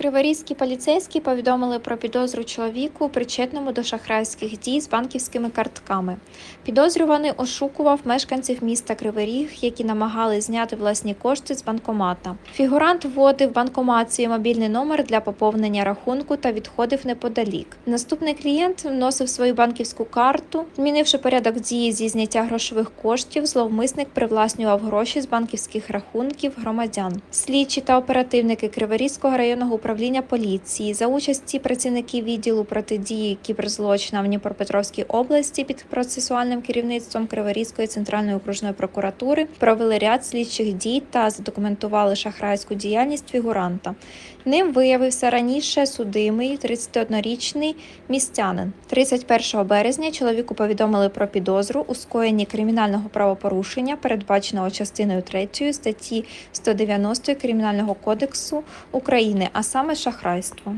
Криворізькі поліцейські повідомили про підозру чоловіку, причетному до шахрайських дій з банківськими картками. Підозрюваний ошукував мешканців міста Кривий які намагались зняти власні кошти з банкомата. Фігурант вводив банкомат свій мобільний номер для поповнення рахунку та відходив неподалік. Наступний клієнт вносив свою банківську карту. Змінивши порядок дії зі зняття грошових коштів, зловмисник привласнював гроші з банківських рахунків громадян. Слідчі та оперативники Криворізького районного управління поліції за участі працівників відділу протидії кіберзлочинам в Дніпропетровській області під процесуальним керівництвом Криворізької центральної окружної прокуратури провели ряд слідчих дій та задокументували шахрайську діяльність фігуранта. Ним виявився раніше судимий 31-річний містянин. 31 березня чоловіку повідомили про підозру у скоєнні кримінального правопорушення, передбаченого частиною 3 статті 190 Кримінального кодексу України, а саме шахрайство.